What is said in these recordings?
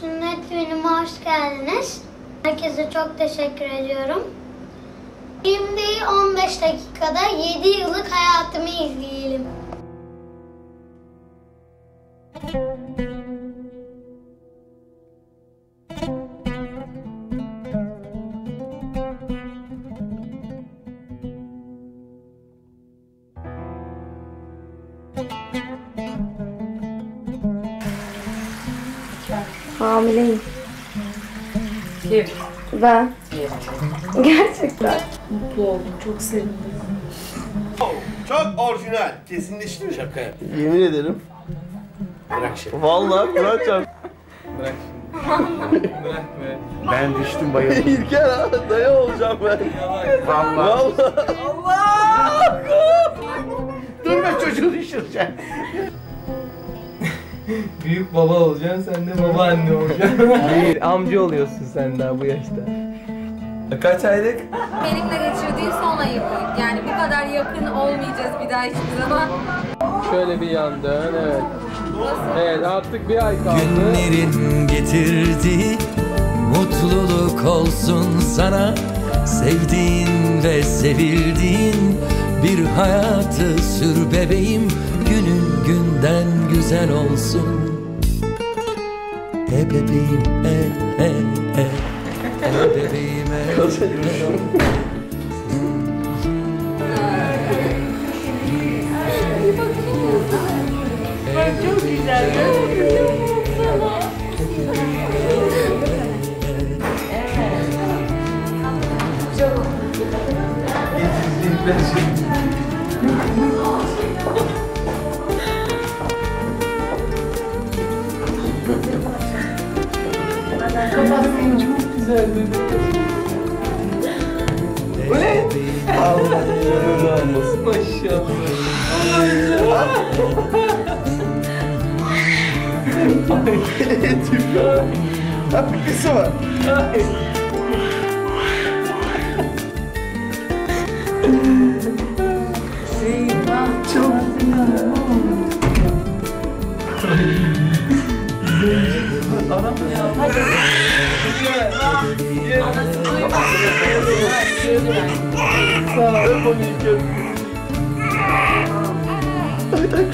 Sünnet düğünüme hoş geldiniz. Herkese çok teşekkür ediyorum. Şimdi 15 dakikada 7 yıllık hayatımı izleyelim. Ben. Gerçekten. Mutlu oldum. Çok sevindim. Çok orijinal. Kesinleşti mi? Şaka yap. Yemin ederim. Bırak şaka. Vallahi bırakacağım. Bırak şimdi. Bırak be. Ben düştüm bayıldım. İlker ha, dayı olacağım ben. Vallahi. Vallahi. Durma çocuğu düşüreceksin. Büyük baba olacaksın, sen de babaanne olacaksın. Hayır, amca oluyorsun sen daha bu yaşta. Kaç aylık? Benimle geçirdiğin son ayı bu. Yani bu kadar yakın olmayacağız bir daha hiçbir zaman. Şöyle bir yan dön, evet. Evet, artık bir ay kaldı. Günlerin getirdiği mutluluk olsun sana Sevdiğin ve sevildiğin bir hayatı sür bebeğim Günün günden güzel olsun. E bebeğim e e e. E bebeğim e Çok güzel. Bu Tüp ya. Ha bir kısa var. Öp onu İlker. Ay ay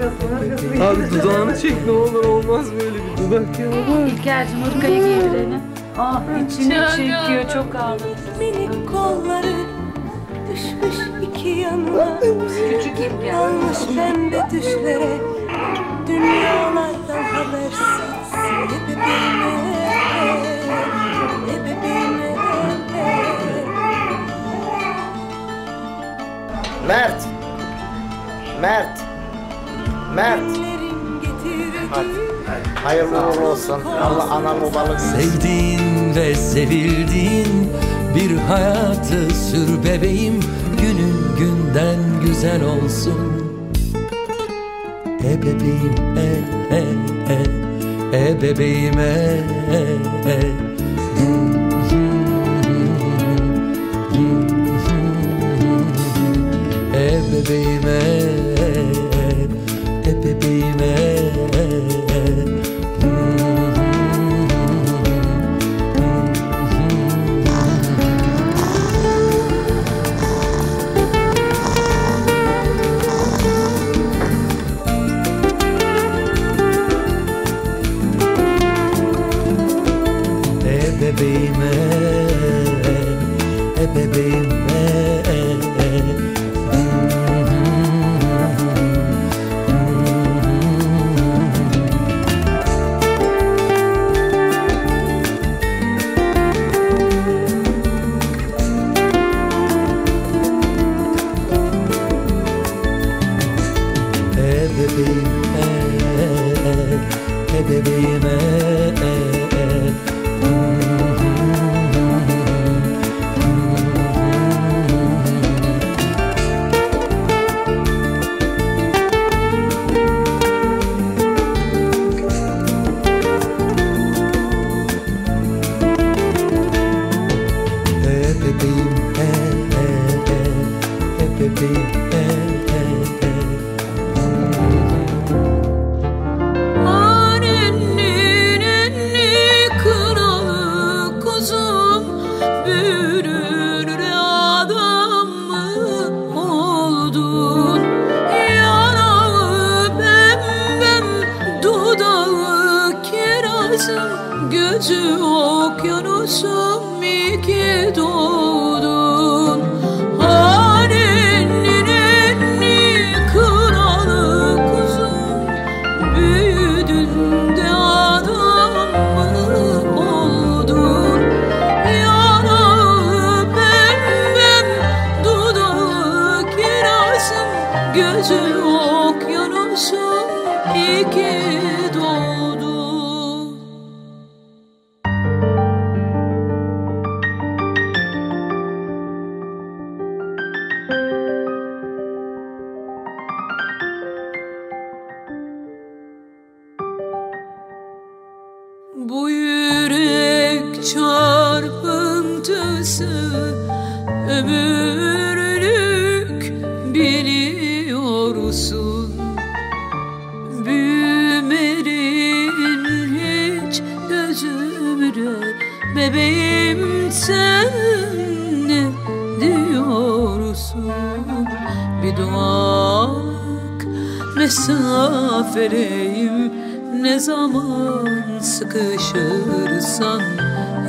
Abi dudağını çek ne olur olmaz böyle bir dudak ya. İlker'cim hırkayı giydirelim. Ah içine çekiyor çok ağır. Minik kolları düşmüş iki yanına Küçük İlker. Dalmış pembe düşlere Dünyalardan habersiz Ne bebeğime Ne bebeğime Mert. Mert. Mert. Getirdiği Hayırlı uğurlu olsun. Allah analı babalı Sevdiğin ve sevildiğin bir hayatı sür bebeğim. Günün günden güzel olsun. E bebeğim e e e E bebeğim e e e. E bebeğim e e E iyi ki bebeğim sen ne Bir duak mesafeleyim ne zaman sıkışırsan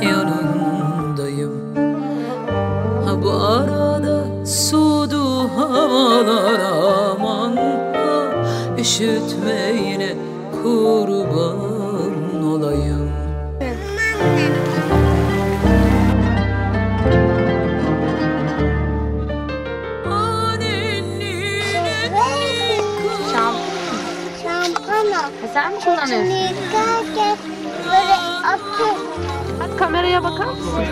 yanındayım. Ha bu arada soğudu havalar aman. Ha, Üşütme yine kurban Sen mi kullanıyorsun? Yıkarken böyle atıyor. Hadi kameraya bakar mısın?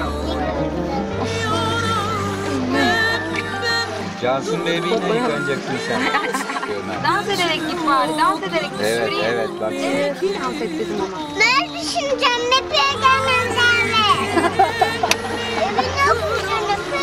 Cansun Baby'yle yıkanacaksın sen. Dans ederek git bari. Dans ederek git. Evet, Şuraya. evet, bak. Evet, dans et dedim ama. Nerede şimdi cennet gelmem verdi? Evin yok mu cennet mi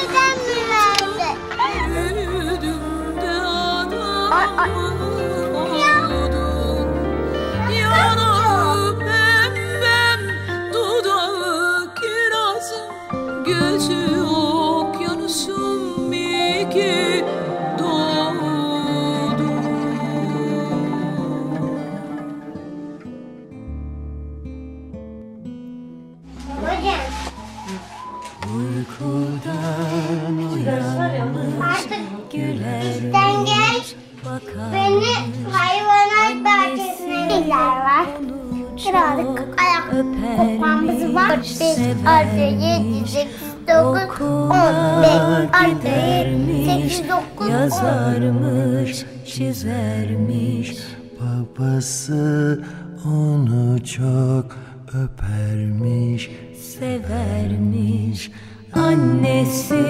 artı 7, 8, 9, 10. yazarmış, çizermiş. Babası onu çok öpermiş, severmiş. Annesi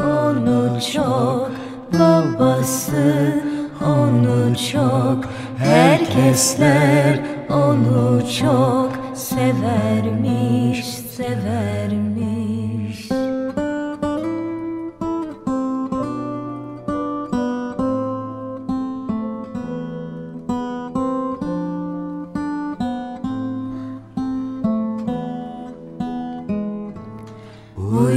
onu çok, babası onu çok. Herkesler onu çok severmiş, severmiş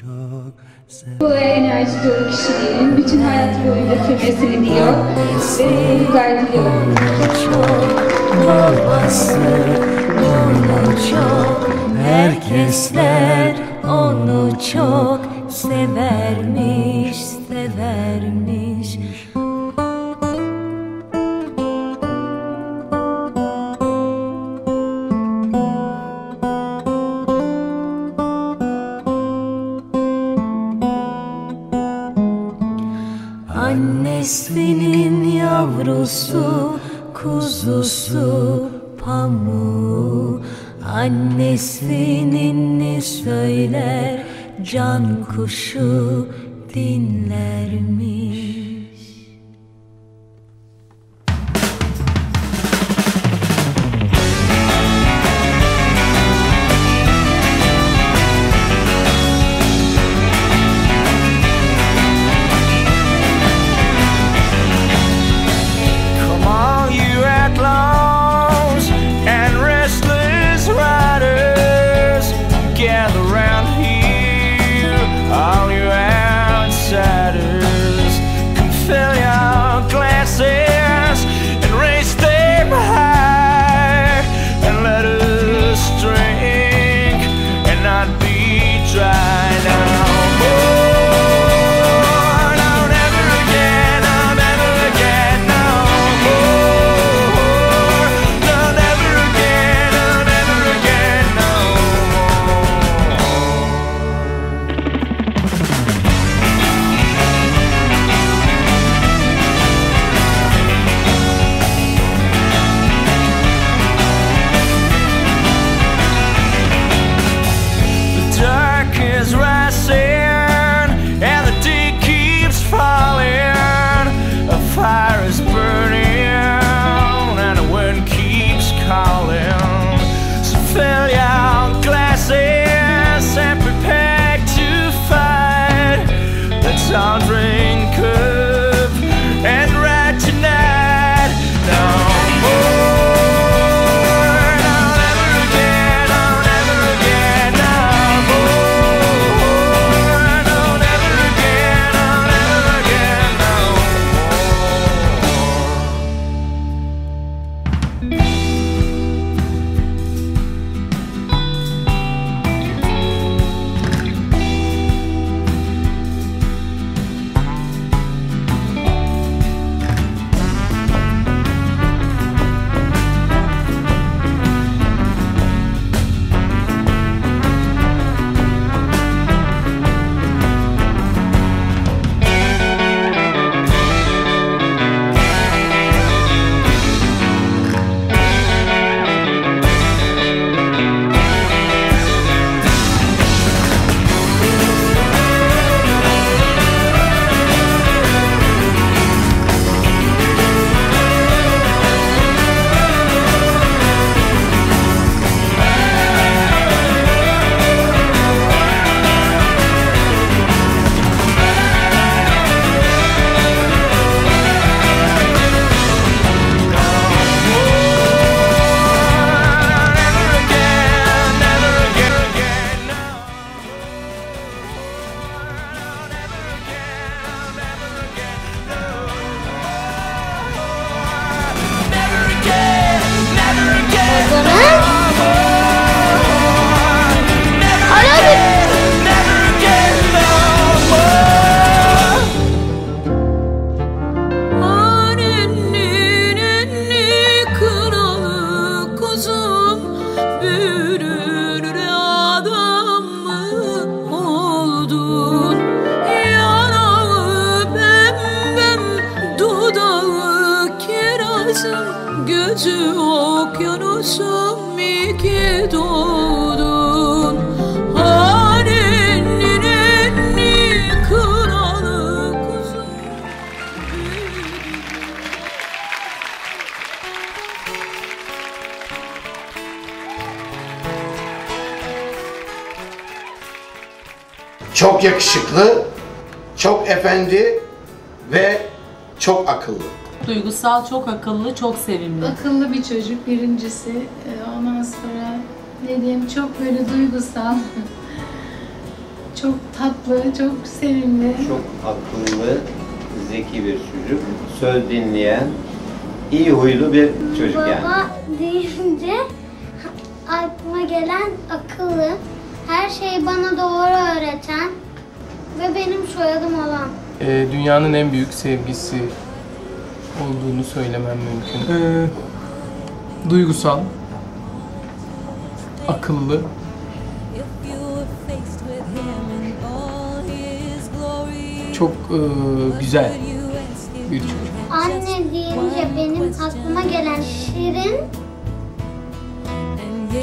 çok severmiş Bu enerji dolu kişiliğinin bütün hayat boyunca sürmesini diliyor ve mutluluklar diliyorum. babası onu çok herkesler onu çok severmiş severmiş kuzusu, pamuğu Annesinin ne söyler, can kuşu dinlermiş around here. I'll Gözü okyanusum iki doğdun Annenin enni kralı kuzum Çok yakışıklı, çok efendi ve çok akıllı. Duygusal, çok akıllı, çok sevimli. Akıllı bir çocuk birincisi. Ee, Ondan sonra ne diyeyim çok böyle duygusal. çok tatlı, çok sevimli. Çok akıllı, zeki bir çocuk. Söz dinleyen, iyi huylu bir çocuk yani. Baba deyince aklıma gelen akıllı, her şeyi bana doğru öğreten ve benim soyadım olan. Ee, dünyanın en büyük sevgisi olduğunu söylemem mümkün. Ee, duygusal, akıllı, çok e, güzel bir çocuk. Anne deyince benim aklıma gelen şirin,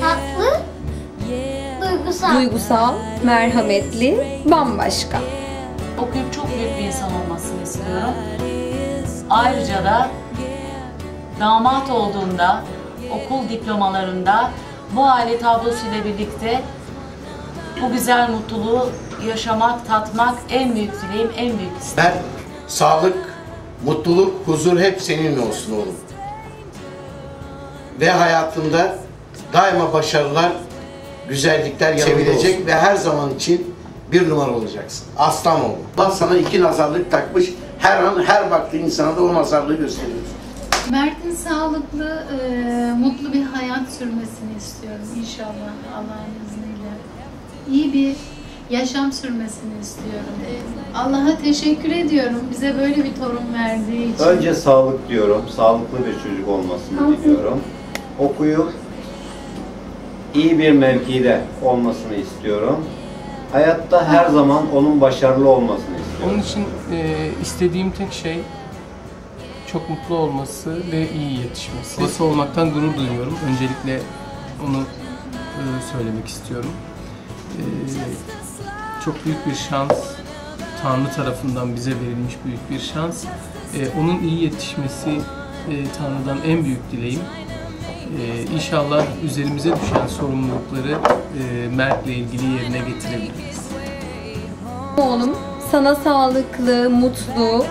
tatlı, duygusal. Duygusal, merhametli, bambaşka. Okuyup çok büyük bir insan olmasını istiyorum. Ayrıca da damat olduğunda okul diplomalarında bu aile tablosuyla birlikte bu güzel mutluluğu yaşamak, tatmak en büyük dileğim, en büyük isteğim. Ben sağlık, mutluluk, huzur hep seninle olsun oğlum. Ve hayatında daima başarılar, güzellikler sevilecek ve her zaman için bir numara olacaksın. Aslan oğlum. Allah sana iki nazarlık takmış. Her an her baktığı insana da o nazarlığı gösteriyorsun. Mert'in sağlıklı, e, mutlu bir hayat sürmesini istiyorum inşallah Allah'ın izniyle. İyi bir yaşam sürmesini istiyorum. E, Allah'a teşekkür ediyorum bize böyle bir torun verdiği için. Önce sağlık diyorum, sağlıklı bir çocuk olmasını diliyorum. Okuyup iyi bir mevkide olmasını istiyorum. Hayatta her zaman onun başarılı olmasını. Onun için e, istediğim tek şey çok mutlu olması ve iyi yetişmesi. Babası olmaktan gurur duyuyorum. Öncelikle onu e, söylemek istiyorum. E, çok büyük bir şans. Tanrı tarafından bize verilmiş büyük bir şans. E, onun iyi yetişmesi e, Tanrı'dan en büyük dileğim. E, inşallah üzerimize düşen sorumlulukları e, Mert'le ilgili yerine getirebiliriz. Oğlum Sana sağlıklı, mutlu,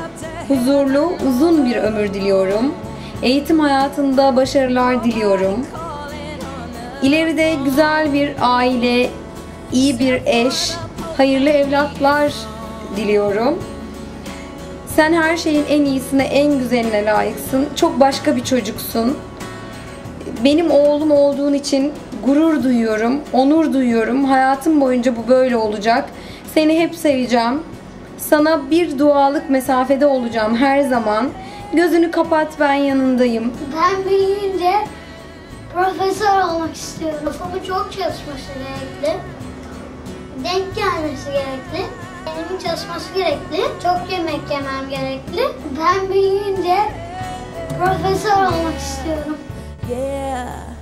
huzurlu, uzun bir ömür diliyorum. Eğitim hayatında başarılar diliyorum. İleride güzel bir aile, iyi bir eş, hayırlı evlatlar diliyorum. Sen her şeyin en iyisine, en güzeline layıksın. Çok başka bir çocuksun. Benim oğlum olduğun için gurur duyuyorum, onur duyuyorum. Hayatım boyunca bu böyle olacak. Seni hep seveceğim. Sana bir dualık mesafede olacağım her zaman. Gözünü kapat ben yanındayım. Ben büyüyünce profesör olmak istiyorum. Kafamın çok çalışması gerekli. Denk gelmesi gerekli. Elimin çalışması gerekli. Çok yemek yemem gerekli. Ben büyüyünce profesör olmak istiyorum. Yeah.